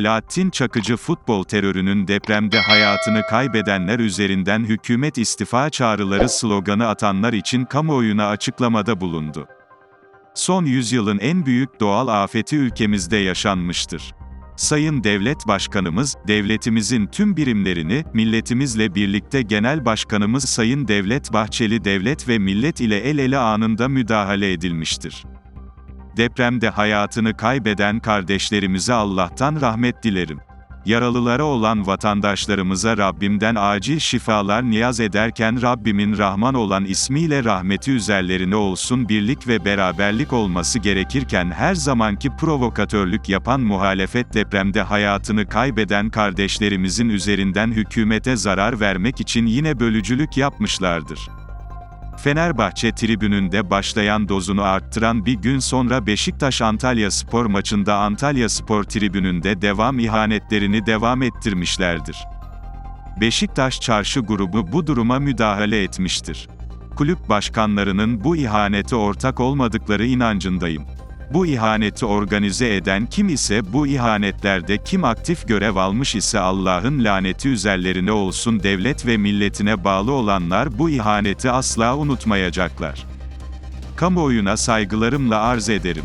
Alaaddin Çakıcı futbol terörünün depremde hayatını kaybedenler üzerinden hükümet istifa çağrıları sloganı atanlar için kamuoyuna açıklamada bulundu. Son yüzyılın en büyük doğal afeti ülkemizde yaşanmıştır. Sayın Devlet Başkanımız, devletimizin tüm birimlerini, milletimizle birlikte Genel Başkanımız Sayın Devlet Bahçeli devlet ve millet ile el ele anında müdahale edilmiştir. Depremde hayatını kaybeden kardeşlerimize Allah'tan rahmet dilerim. Yaralılara olan vatandaşlarımıza Rabbimden acil şifalar niyaz ederken Rabbimin Rahman olan ismiyle rahmeti üzerlerine olsun birlik ve beraberlik olması gerekirken her zamanki provokatörlük yapan muhalefet depremde hayatını kaybeden kardeşlerimizin üzerinden hükümete zarar vermek için yine bölücülük yapmışlardır. Fenerbahçe tribününde başlayan dozunu arttıran bir gün sonra Beşiktaş-Antalya spor maçında Antalya spor tribününde devam ihanetlerini devam ettirmişlerdir. Beşiktaş çarşı grubu bu duruma müdahale etmiştir. Kulüp başkanlarının bu ihanete ortak olmadıkları inancındayım. Bu ihaneti organize eden kim ise bu ihanetlerde kim aktif görev almış ise Allah'ın laneti üzerlerine olsun devlet ve milletine bağlı olanlar bu ihaneti asla unutmayacaklar. Kamuoyuna saygılarımla arz ederim.